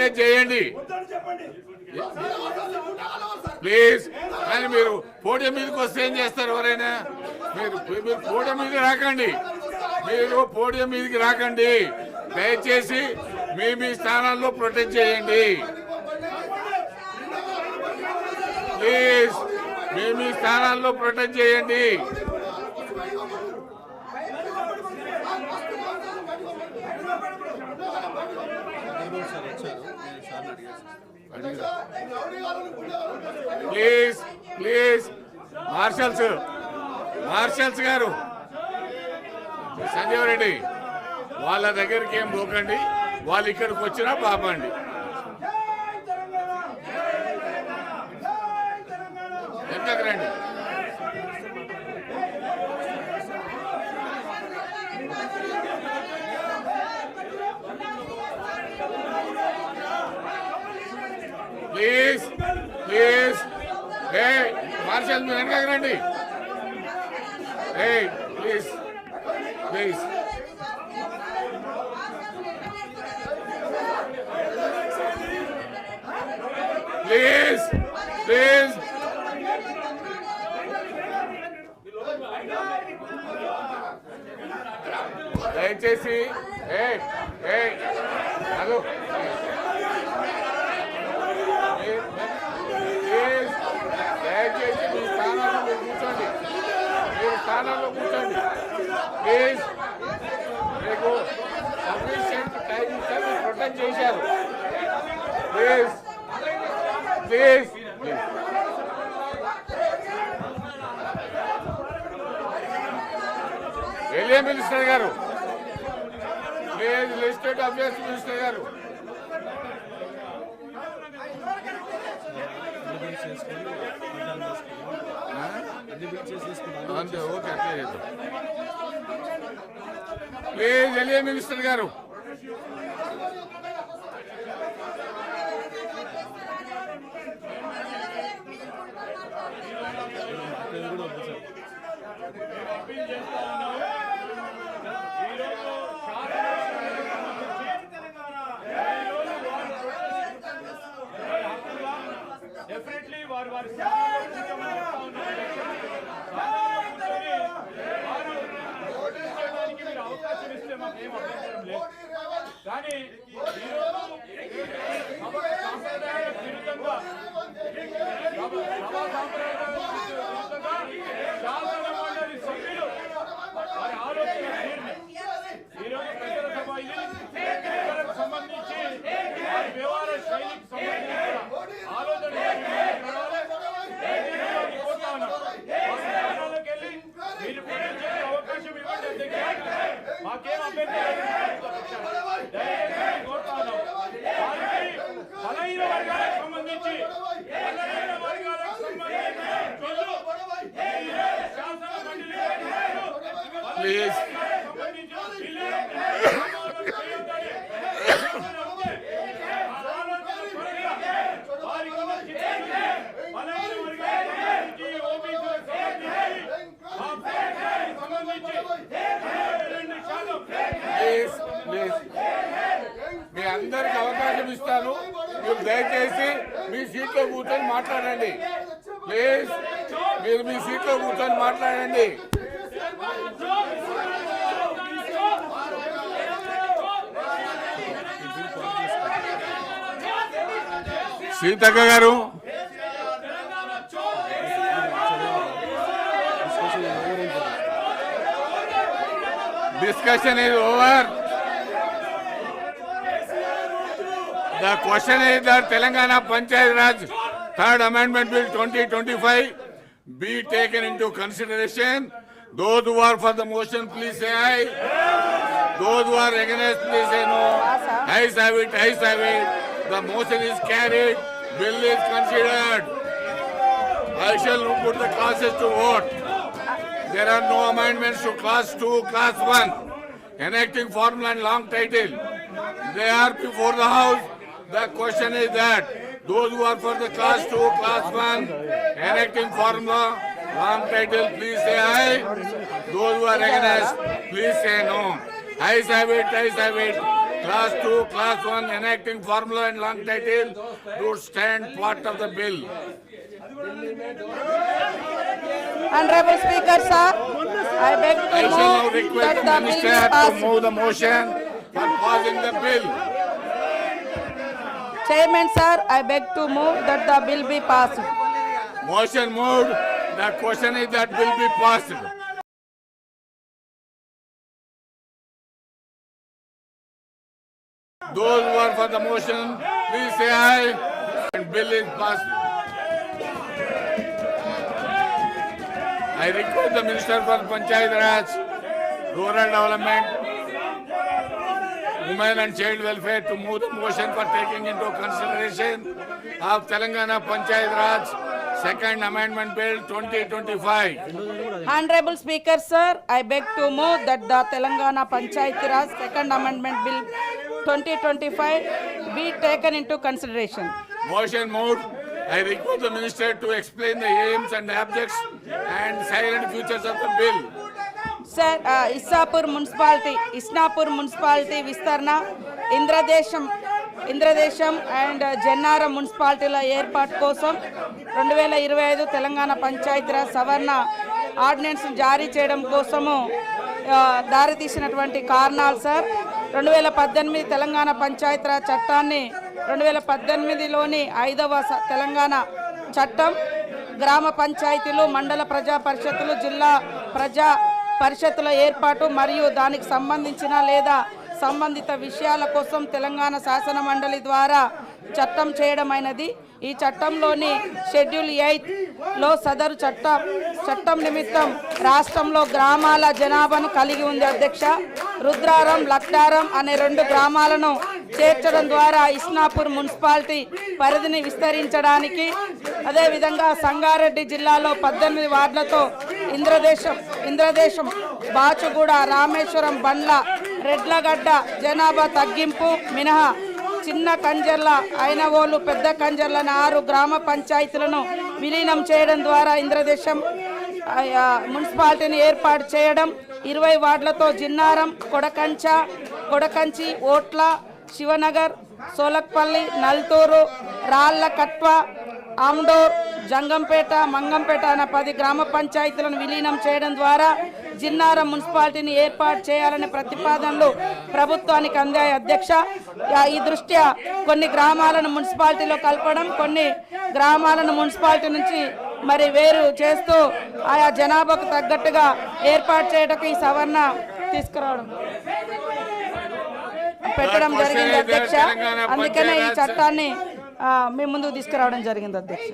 Protect చేయండి. Please. కానీ మీరు పోడియం మీదకి వస్తే ఏం చేస్తారు ఎవరైనా? మీరు మీరు పోటీ మీదకి రాకండి. మీరు పోడియం మీదకి రాకండి. దయచేసి మీ మీ స్థానాల్లో ప్రొటెక్ట్ చేయండి. ప్లీజ్. మీ మీ స్థానాల్లో ప్రొటెక్ట్ చేయండి. Please please. మార్షల్స్ మార్షల్స్ గారు. సంజీవ్ రెడ్డి వాళ్ళ దగ్గరికి ఏం పోకండి. వాళ్ళు ఇక్కడికి వచ్చినా పాపండి. ఎంతకు రండి. Please please. ఏ మార్షల్ మీరు వెనకకు రండి. ఏ ప్లీజ్ ప్లీజ్. Please please. దయచేసి ఏ ఏ అదో ప్లీజ్ దయచేసి మీ స్థానాల్లో మీరు కూర్చోండి మీరు కూర్చోండి. ప్లీజ్. మీకు సఫిషియంట్ టైం ఇస్తే మీరు ప్రొటెక్ట్ చేశారు. ప్లీజ్. ప్లీజ్. ప్లీజ్ ఎలియా మినిస్టర్ గారు. ప్లీజ్ లిస్టెడ్ అఫేర్స్ మినిస్టర్ గారు. అంతే ఓకే అట్లే చేద్దాం. ప్లీజ్ ఎలియా మినిస్టర్ గారు. డెఫినెట్లీ వారు వారి స్థానాల్లో కూర్చోమని చెప్తా ఉన్నారు. స్థానాల్లో కూర్చొని వారు ఓటింగ్ చేయడానికి మీరు అవకాశం ఇస్తే మాకేం అభ్యంతరం లేదు కానీ ఈరోజు సభ సాంప్రదాయ విరుద్ధంగా సభ శాతం ప్లీజ్ ప్లీజ్. మీ అందరికి అవకాశం ఇస్తాను. మీరు దయచేసి మీ సీట్లో కూర్చొని మాట్లాడండి. ప్లీజ్ మీరు మీ సీట్లో కూర్చొని మాట్లాడండి. సీతక్క గారు discussion is over. The question is that Telangana Panchayat Raj Third Amendment Bill 2025 be taken into consideration. Those who are for the motion, please say aye. Those who are against, please say no. Ayes have it, ayes have it. The motion is carried. Bill is considered. I shall put the classes to vote. There are no amendments to class two, class one. Enacting formula and long title. They are before the house. The question is that those who are for the class two, class one, enacting formula, long title, please say aye. Those who are against, please say no. Ayes have it, ayes have it. Class two, class one, enacting formula and long title to stand part of the bill. Honorable Speaker, sir, I beg I to shall now move request that the the bill minister be to passed. move the motion for passing the bill. Chairman, sir, I beg to move that the bill be passed. Motion moved. The question is that will be possible. Those who are for the motion, please say aye. And bill is passed. I request the Minister for Panchayat Raj, Rural Development, Women and Child Welfare to move the motion for taking into consideration of Telangana Panchayat Raj Second Amendment Bill 2025. Honorable Speaker, sir, I beg to move that the Telangana Panchayati Raj Second Amendment Bill 2025 be taken into consideration. Motion moved. I request the Minister to explain the aims and objects and silent futures of the bill. Sir, uh, Isapur Municipality, Isnapur Municipality, Vistarna, Indradesham Indradesham and Jannaram మున్సిపాలిటీల ఏర్పాటు కోసం రెండు వేల ఇరవై ఐదు తెలంగాణ పంచాయతీరాజ్ సవరణ ordinance జారీ చేయడం కోసము దారితీసినటువంటి కారణాలు సార్. రెండు వేల పద్దెనిమిది తెలంగాణ పంచాయతీరాజ్ చట్టాన్ని రెండు వేల పద్దెనిమిదిలోని ఐదవ తెలంగాణ చట్టం గ్రామ పంచాయతీలు మండల ప్రజా పరిషత్తులు జిల్లా ప్రజా పరిషత్తుల ఏర్పాటు మరియు దానికి సంబంధించిన లేదా సంబంధిత విషయాల కోసం తెలంగాణ శాసన మండలి ద్వారా చట్టం చేయడమైనది. ఈ చట్టంలోని షెడ్యూల్ ఎయిత్లో సదరు చట్టం చట్టం నిమిత్తం రాష్ట్రంలో గ్రామాల జనాభాను కలిగి ఉంది అధ్యక్ష. రుద్రారం లక్టారం అనే రెండు గ్రామాలను చేర్చడం ద్వారా ఇస్నాపూర్ మున్సిపాలిటీ పరిధిని విస్తరించడానికి అదేవిధంగా సంగారెడ్డి జిల్లాలో పద్దెనిమిది వార్డులతో ఇంద్రదేశం ఇంద్రదేశం బాచుగూడ రామేశ్వరం బండ్ల రెడ్లగడ్డ జనాభా తగ్గింపు మినహా చిన్న కంజర్ల అయినవోలు పెద్ద కంజర్లను ఆరు గ్రామ పంచాయతీలను విలీనం చేయడం ద్వారా ఇంద్రదేశం మున్సిపాలిటీని ఏర్పాటు చేయడం ఇరవై వార్డులతో జిన్నారం కొడకంచ కొడకంచి ఓట్ల శివనగర్ సోలక్పల్లి నల్తూరు రాళ్ళకట్వ ఆమ్డోర్ జంగంపేట మంగంపేట అనే పది గ్రామ పంచాయతీలను విలీనం చేయడం ద్వారా జిన్నారం మున్సిపాలిటీని ఏర్పాటు చేయాలనే ప్రతిపాదనలు ప్రభుత్వానికి అందాయి. అధ్యక్ష ఈ దృష్ట్యా కొన్ని గ్రామాలను మున్సిపాలిటీలో కలపడం కొన్ని గ్రామాలను మున్సిపాలిటీ నుంచి మరి వేరు చేస్తూ ఆయా జనాభాకు తగ్గట్టుగా ఏర్పాటు చేయటకు ఈ సవరణ తీసుకురావడం. పెట్టడం జరిగింది అధ్యక్ష. అందుకనే ఈ చట్టాన్ని ఆ, ముందుకు తీసుకురావడం జరిగింది అధ్యక్ష.